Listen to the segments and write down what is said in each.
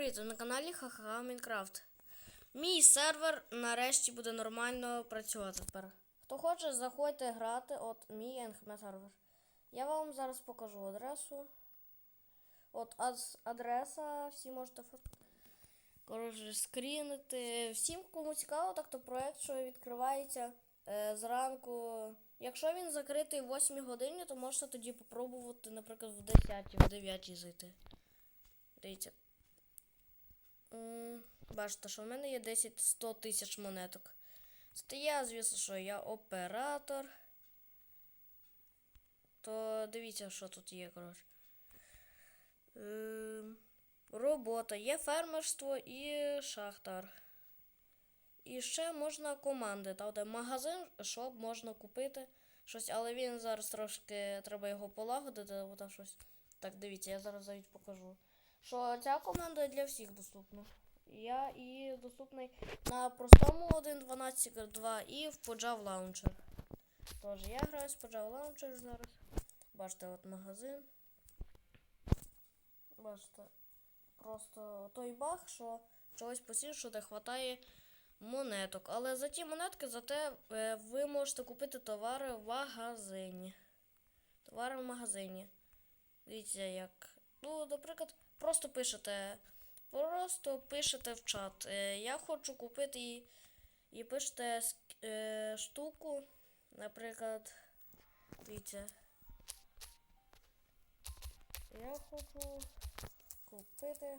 привіт! На каналі Ха-Ха Мінкрафт. Мій сервер нарешті буде нормально працювати тепер. Хто хоче, заходьте грати. От мій НХМ сервер. Я вам зараз покажу адресу. От адреса, всі можете коротше, скрінити. Всім, кому цікаво, так то проект, що відкривається е, зранку. Якщо він закритий в 8 годині, то можете тоді попробувати, наприклад, в 10 в 9 зайти. Дивіться. Бачите, що в мене є 10 100 тисяч монеток. Це я, звісно, що я оператор. То дивіться, що тут є, коротше. Ем, робота, є фермерство і шахтар. І ще можна команди. Там де магазин, щоб можна купити щось, але він зараз трошки треба його полагодити, бо там щось. Так, дивіться, я зараз навіть покажу що ця команда для всіх доступна. Я і доступний на простому 1.12.2 і в Pojав Launcher. Тож я граю з Pojав Launcher зараз. Бачите, от магазин. Бачите, просто той баг, що чогось постійно, що не вистачає монеток. Але за ті монетки, зате е, ви можете купити товари в магазині. Товари в магазині. Дивіться, як. Ну, наприклад, просто пишете. Просто пишете в чат. Е, я хочу купити і, і пишете е, штуку. Наприклад, дивіться. Я хочу купити.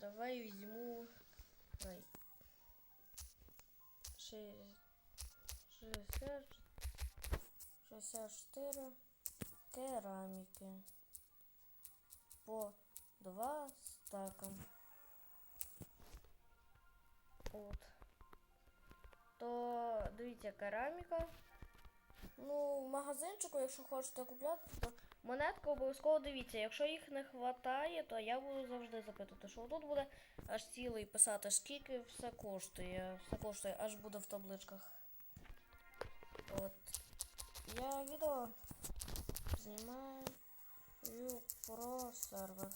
Давай візьму. Ши- 60, 64 кераміки по два стака. От. То дивіться, кераміка. Ну, магазинчику, якщо хочете купляти, то монетка обов'язково дивіться. Якщо їх не вистачає, то я буду завжди запитувати, що тут буде аж цілий писати, скільки все коштує. Все коштує, аж буде в табличках. От. Я відео знімаю про сервер.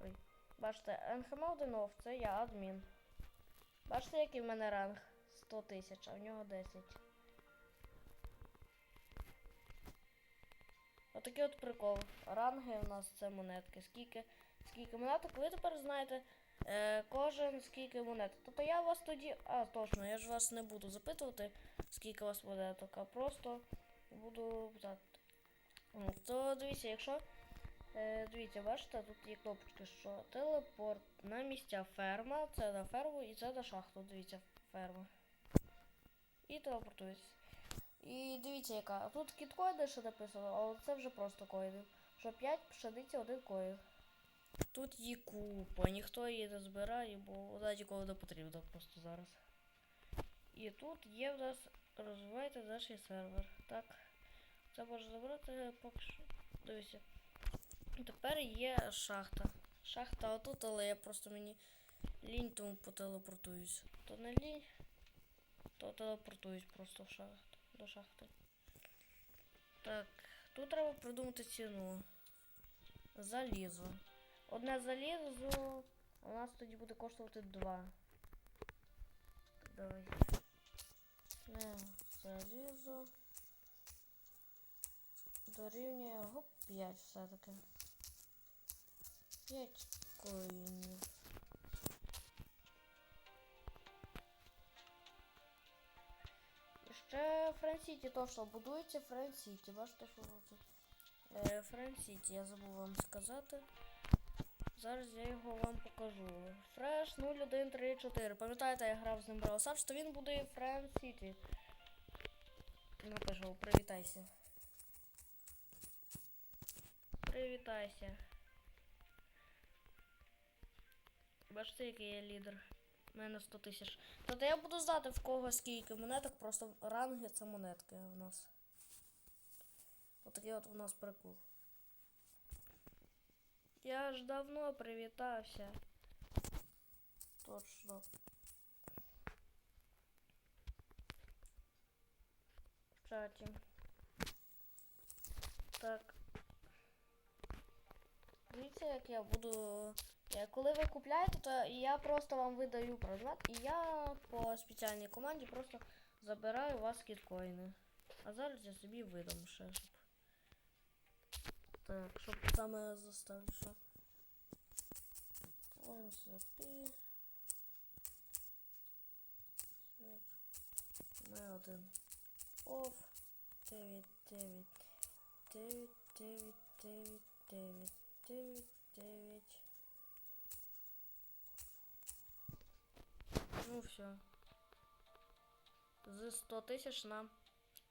Ой. Бачите, НХМ 1 це я адмін. Бачите, який в мене ранг? 100 тисяч, а в нього 10. Отакий от прикол. Ранги у нас це монетки. Скільки, скільки монеток, ви тепер знаєте е, кожен скільки монет. Тобто я вас тоді. А, точно, я ж вас не буду запитувати, скільки у вас монеток, а просто буду питати. То дивіться, якщо. Е, дивіться, бачите, тут є кнопочки, що телепорт на місця ферма, це на ферму і це на шахту. Дивіться, ферма. І телепортується. І дивіться, яка. Тут кіткоїди ще написано, але це вже просто коїни. Що 5 пшениці, один коїн. Тут є купа, ніхто її не збирає, бо вона ніколи не потрібна просто зараз. І тут є в нас розвивайте наш сервер. Так. Це можна забрати поки що. Дивіться. Тепер є шахта. Шахта отут, але я просто мені лінь, тому потелепортуюсь. То не лінь, то телепортуюсь просто в шахту, до шахти. Так, тут треба придумати ціну. Залізо. Одне залізо у нас тоді буде коштувати два. Давай. Не, залізо. Дорівнює гоп 5 все-таки. 5 коїнів. Ще Френсіті то, що будується Френсіті. Бачите, що тут? Е, Френсіті, я забув вам сказати. Зараз я його вам покажу. Фреш 0134. Пам'ятаєте, я грав з ним Stars, то він буде Френ Сіті. Напишу, привітайся. Привітайся. Бачите, який я лідер. У мене 100 тисяч. Тобто я буду знати в кого скільки монеток, просто ранги це монетки у нас. Отакий от у нас прикол. Я ж давно привітався. Точно. В чаті. Так. Акція, як я буду. е, Коли ви купляєте, то я просто вам видаю предмет, і я по спеціальній команді просто забираю у вас кіткоїни. А зараз я собі видам ще. Щоб... Так, щоб саме що. ONCP. Свет. Не один. Оф. 9, 9, 9, 9, 9, 9, 9, 9. Ну все. З 100 тисяч на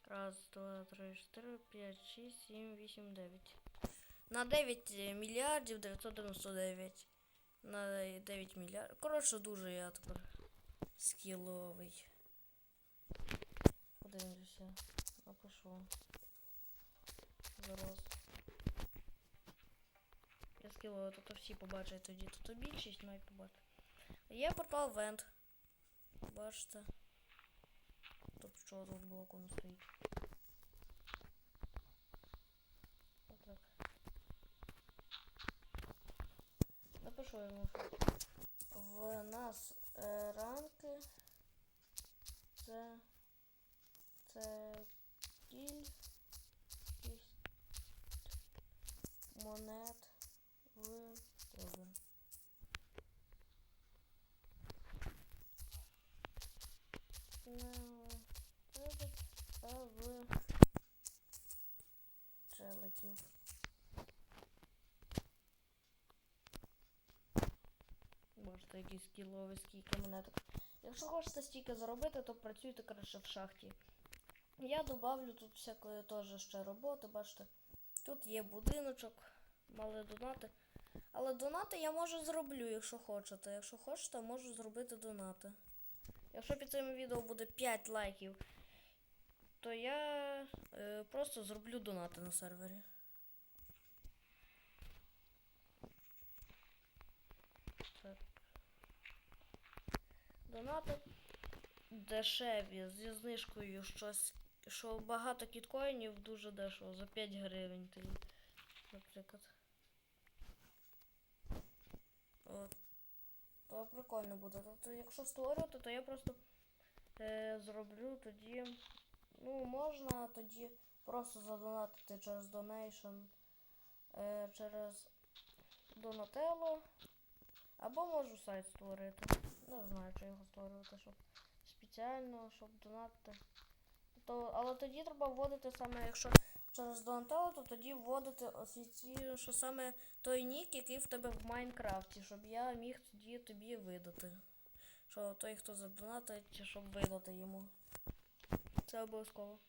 раз, два, три, чотири, п'ять, шість, сім, вісім, дев'ять. На 9 мільярдів 999. На 9 мільярдів. Коротше, дуже я тепер скіловий. Подивимося. Напишу. Зараз. Скіловий, то всі побачать тоді. Тут більшість мають побачити. Є портал Вент. Бачите. Тобто що тут блоку не стоїть. Отак. Напишу йому. В нас е, ранки. Це. Це кількість монет в тебе. Не в тебе, а в челиків. Бачите, який скіловий, скільки монеток. Якщо хочете стільки заробити, то працюйте краще в шахті. Я добавлю тут всякої теж ще роботи, бачите. Тут є будиночок, мали донати. Але донати я може зроблю, якщо хочете. Якщо хочете, можу зробити донати. Якщо під цим відео буде 5 лайків, то я е, просто зроблю донати на сервері. Так. Донати дешеві зі знижкою щось, що багато кіткоїнів дуже дешево, за 5 гривень наприклад. От. То прикольно буде. Тобто, якщо створювати, то я просто е, зроблю тоді. Ну, можна тоді просто задонатити через Donation, е, через Donatello. Або можу сайт створити. Не знаю, чи його створювати, щоб спеціально, щоб донатити. То, але тоді треба вводити саме, якщо через Donatello, то тоді вводити офіційно, що саме той нік, який в тебе в Майнкрафті, щоб я міг тоді тобі видати. Що той, хто задонатить, щоб видати йому. Це обов'язково.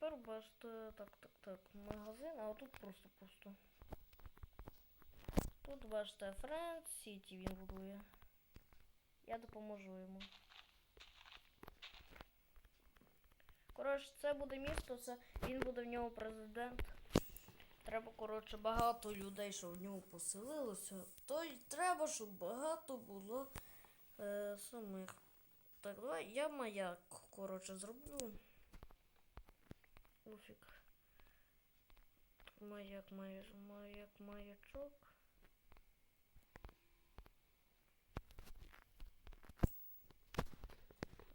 Тепер бачите, так, так, так, магазин, а тут просто пусто. Тут бачите Френд Сіті він будує. Я допоможу йому. Коротше, це буде місто, це він буде в ньому президент. Треба, коротше, багато людей, щоб в ньому поселилося. То й треба, щоб багато було е, самих. Так, давай я маяк, коротше, зроблю. Уфік. Маяк, маяк, маяк, маячок.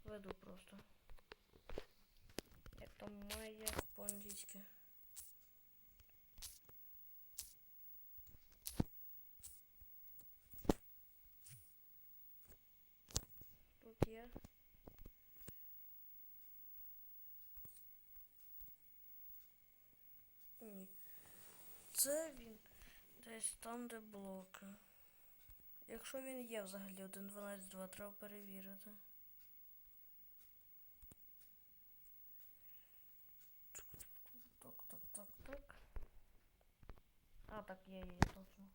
Веду просто. Там маяк по-англійськи. Тут є. Ні. Це він десь там, де блоки. Якщо він є взагалі 1.12.2, треба перевірити. А, так, є, є, точно.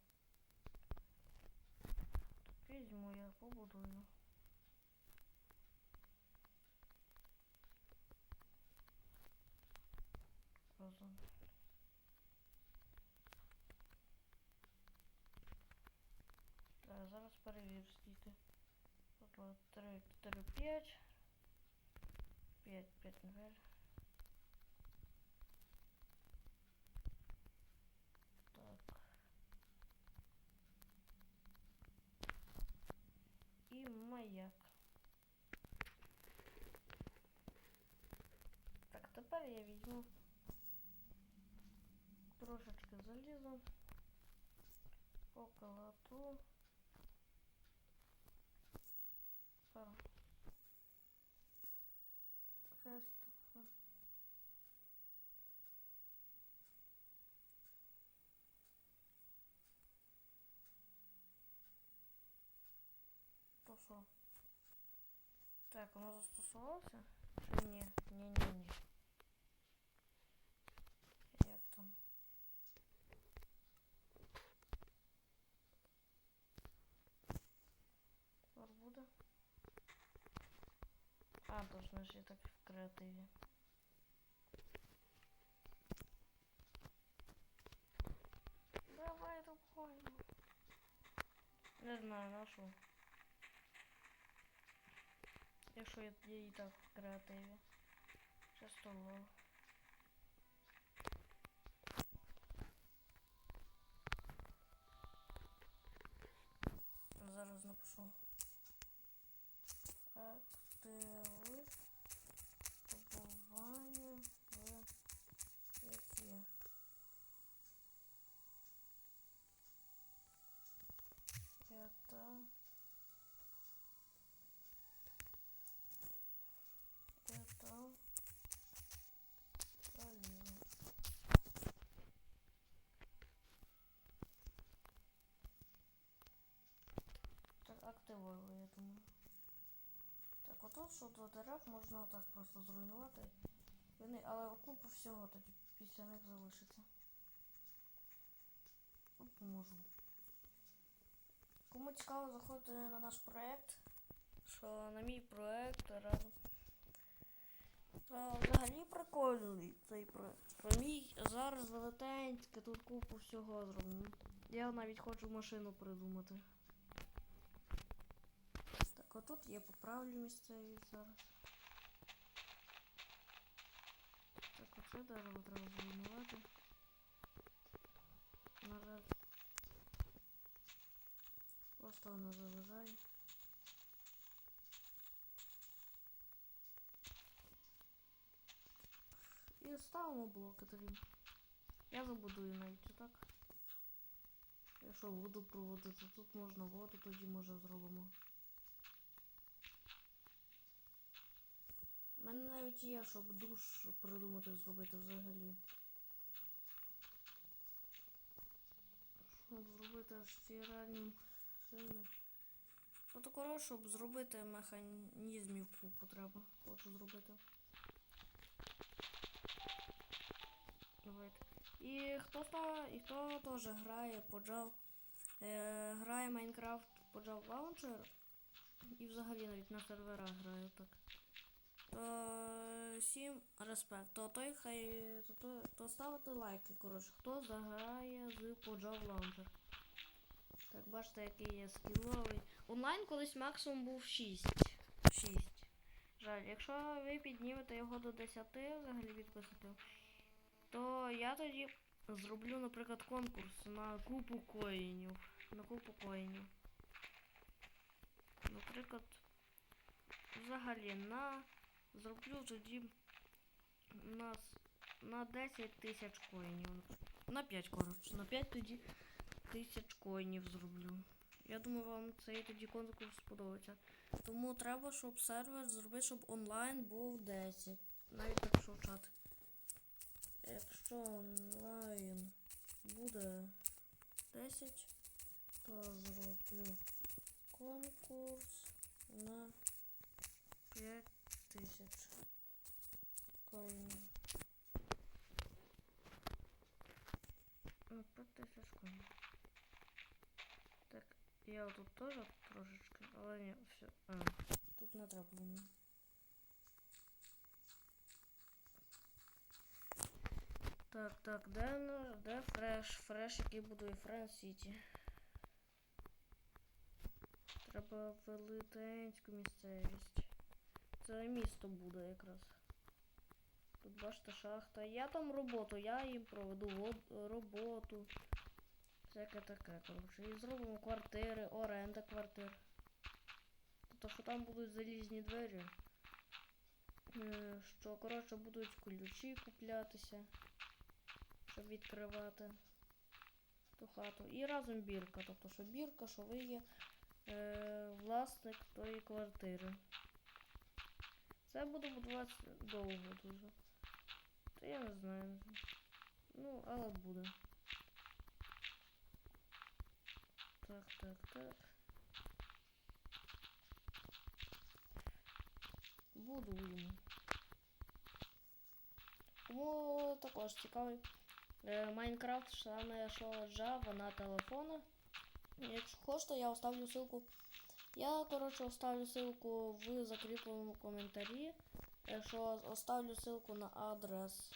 Візьму я, побудую. Разом. Так, зараз перевірю скільки. Тут 3, 4, 5. 5, 5, наверное. Тепер я візьму трошечки заліза, поколоту. Тепер Фест. То що? Так, воно застосувалося? Чи ні? Ні, ні, ні. Як там? Тепер буде? А, то значить я так в креативі. Давай рукою. Не знаю, на що. Якщо я, я і так в креативі. Часто лов. Зараз напишу. Так, активую, я думаю. Так, отут що до дерев можна отак просто зруйнувати. Вони, але купу всього тоді після них залишиться. Поможу. Кому цікаво заходити на наш проект, що на мій проект разом. Взагалі прикольний цей проект. Що мій зараз велетенське, тут купу всього зроблено. Я навіть хочу машину придумати. Так, отут я поправлю місцевість зараз. Так, оце дерево треба зруйнувати. Наразі. Просто воно заважає. І ставимо блоки тоді. Я забудую навіть отак. Якщо воду проводити, тут можна воду тоді може зробимо. У мене навіть є, щоб душ придумати зробити взагалі. Щоб зробити аж ці реальні сильні. Ну коротше, щоб зробити механізмів купу треба. Хочу зробити. Давайте. І хто то, і хто теж грає по Java, е, грає Майнкрафт по Java Launcher і взагалі навіть на серверах грає так. То всім респект. То той хай то, то, ставити лайки, коротше, хто заграє з по Java Launcher. Так, бачите, який є скіловий. Онлайн колись максимум був 6. 6. Жаль, якщо ви піднімете його до 10, взагалі відписати, то я тоді зроблю, наприклад, конкурс на купу коїнів. На купу коїнів. Наприклад, взагалі на. Зроблю тоді на, с- на 10 тисяч коїнів. На 5, коротше. На 5 тоді тисяч коїнів зроблю. Я думаю, вам цей тоді конкурс сподобається. Тому треба, щоб сервер зробити, щоб онлайн був 10. Навіть якщо чат. Якщо онлайн буде 10, то зроблю конкурс на 5 тисяч коїнів. На 5 тисяч коїнів. Так, я тут теж трошечки, але ні, все. А, тут не треба мені. Так, так, де, на- де фреш? Фреш, який будує Френ Сіті. Треба велетенську місцевість. Це місто буде якраз. Тут бачите шахта. Я там роботу, я їм проведу роботу. Всяке таке, коротше. І зробимо квартири, оренда квартир. Тобто, що там будуть залізні двері. Е, Що, коротше, будуть ключі куплятися, щоб відкривати ту хату. І разом бірка. Тобто, що бірка, що ви є е, власник тої квартири. Це буде будуватися довго дуже. Та я не знаю. Ну, але буде. Так, так, так. Будуємо. Кому також цікавий Майнкрафт саме що Java на телефонах. Якщо хочете, я оставлю ссылку. Я, коротше, оставлю ссылку в закріпленому коментарі. Е, Що оставлю ссылку на адрес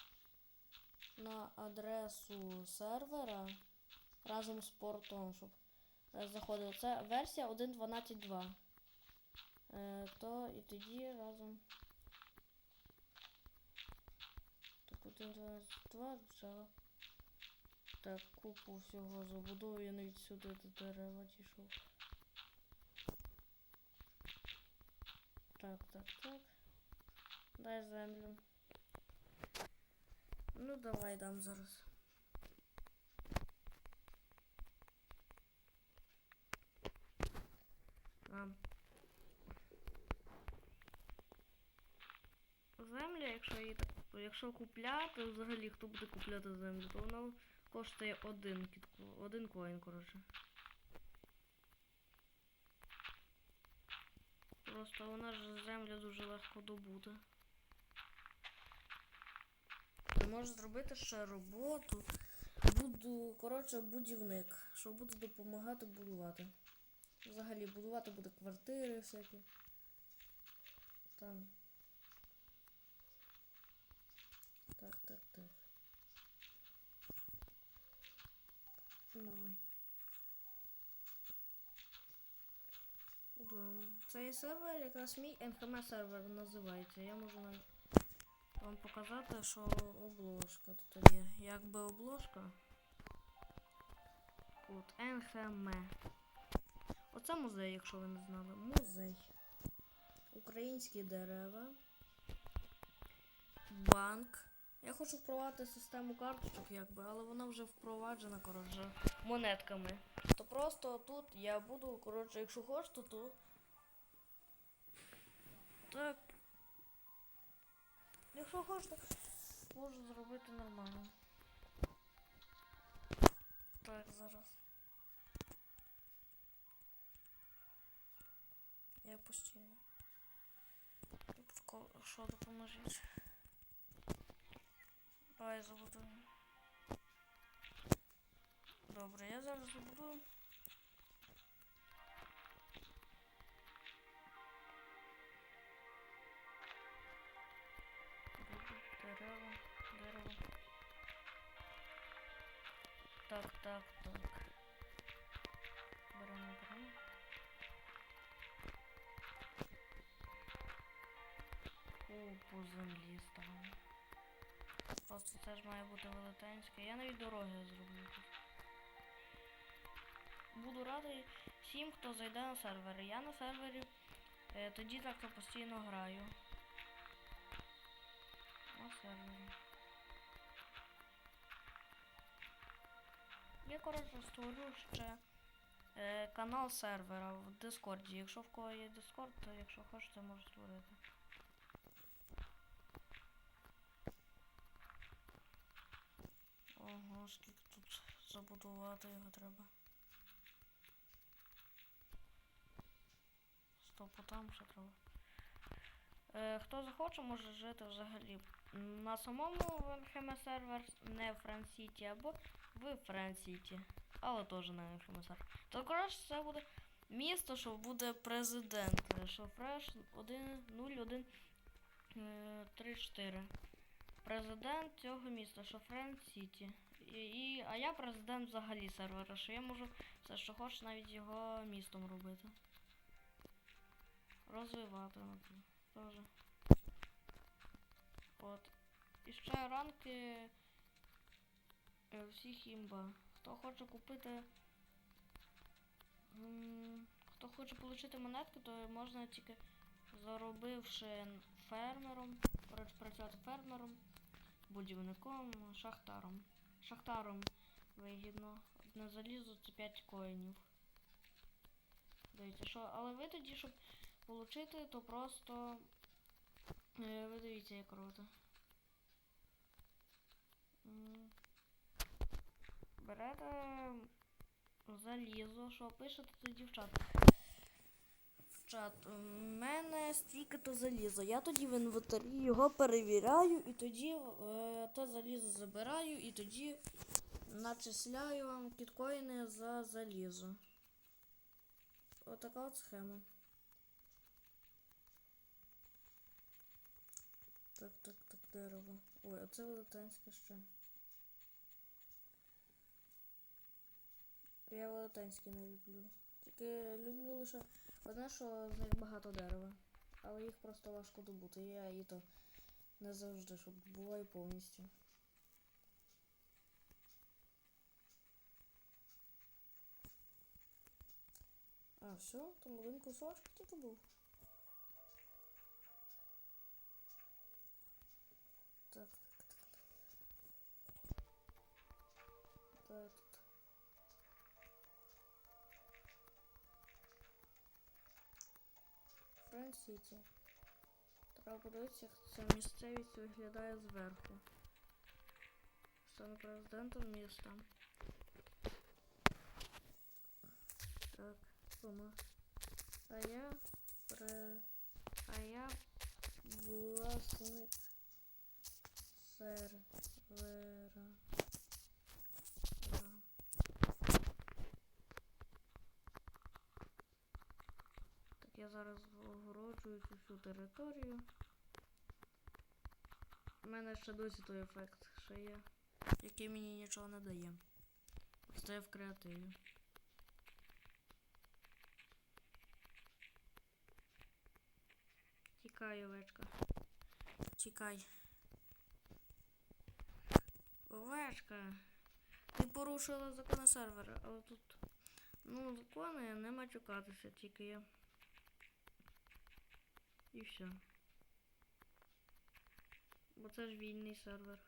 на адресу сервера разом з портом, щоб е, заходили. Це версія 1.12.2. Е, то і тоді разом. Так, 1.12.2 Java. Так, купу всього забудовую, я навіть сюди до дерева дійшов. Так, так, так. Дай землю. Ну, давай дам зараз. А. Земля, якщо її так, якщо купляти, взагалі хто буде купляти землю, то вона коштує один один коін, коротше. Просто вона ж земля дуже легко добути. Я можу зробити ще роботу. Буду, коротше, будівник, що буде допомагати будувати. Взагалі, будувати буде квартири всякі. Там. Так, так, так. Давай. Будуємо. Цей сервер якраз мій NHM сервер називається. Я можу вам показати, що обложка тут є. Якби обложка. От, NHM. Оце музей, якщо ви не знали. Музей. Українські дерева. Банк. Я хочу впровадити систему карточок, якби, але вона вже впроваджена, коротше, монетками. То просто тут я буду, коротше, якщо хочете, то. Так. Якщо хочете, можу зробити нормально. Так, зараз. Я постійно. Прикол, Що допоможіть? Давай забудуємо. Добре, я зараз забудую. Так, так, так. Беремо, беремо. Купу землі ставимо. Просто це ж має бути велетенське. Я навіть дороги зроблю тут. Буду радий всім, хто зайде на сервер. Я на сервері е, тоді так постійно граю. На сервері. Я, коротше, створю ще е, канал сервера в Дискорді. Якщо в кого є Дискорд, то якщо хочете, можу створити. Ого, скільки тут забудувати його треба. Стоп, там ще треба. Е, хто захоче, може жити взагалі на самому ВНХМ сервер, не в Франсіті, або в Франсіті. Але теж ВНХМ сервер. То коротше це буде місто, що буде президент. Що фреш 101 34. Президент цього міста, що Френд Сіті. І, і, а я президент взагалі сервера, що я можу все, що хочу, навіть його містом робити. Розвивати наприклад, теж. От. І ще ранки е, всіх імба. Хто хоче купити. Хто хоче отримати монетки, то можна тільки заробивши фермером. працювати фермером, будівником, шахтаром. Шахтаром вигідно. Одне залізо це 5 коїнів. Дивіться, що, але ви тоді, щоб отримати, то просто. е, Ви дивіться, як круто. Берете залізо, що пишете тоді в чат. В чат. У мене стільки то залізо. Я тоді в інвентарі його перевіряю і тоді е, те залізо забираю і тоді начисляю вам кіткоїни за залізо. Отака от схема. Так, так, так, дерево. Ой, а це велетенське ще. Я велетенські не люблю. Тільки люблю лише одне, що з них багато дерева. Але їх просто важко добути. Я і то не завжди, щоб буває повністю. А, все, там один кусочок тільки був. Френ-Сіті. Треба подивитися, як ця місцевість виглядає зверху. Стане президентом міста. Так, сума. А я пре... А я власник сервера. Да. Так, я зараз огороджую цю всю територію. У мене ще досі той ефект ще є, який мені нічого не дає. Це я в креативі. Тікай, овечка. Тікай. Овечка. Ти порушила закони сервера, але тут. Ну, закони не матюкатися, тільки я. І все. Бо це ж вільний сервер.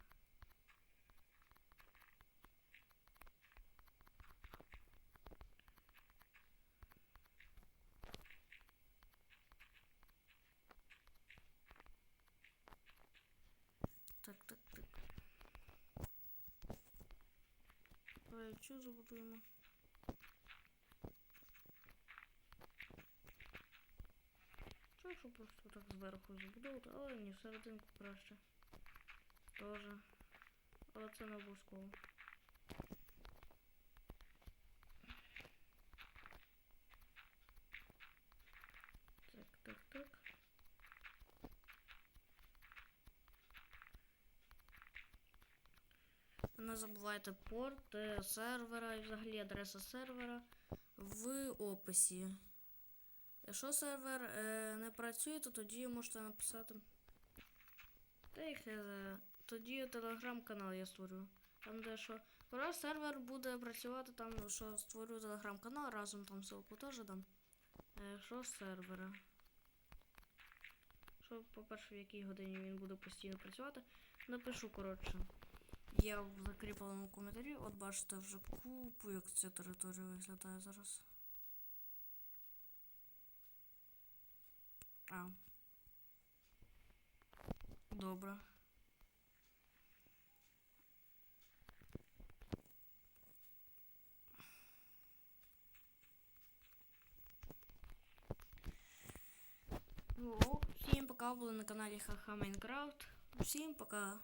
Так, так, так. Давай цю забудуємо. Це що просто так зверху забудовувати, але ні, серединку краще. Тоже. Але це не обов'язково. Так, так, так. Не забувайте порт е, сервера і взагалі адреса сервера в описі. Якщо сервер е, не працює, то тоді можете написати. Та їх тоді телеграм-канал я створю. Там де що. Коли сервер буде працювати, там що створю телеграм-канал, разом там ссылку теж дам. Е, з сервера. Що, по-перше, в якій годині він буде постійно працювати. Напишу, коротше. Я в закріпленому коментарі, от бачите вже купу, як ця територія виглядає зараз. А. Добре. Ну, всім пока, були на каналі Хаха Майнкрафт. Всім пока.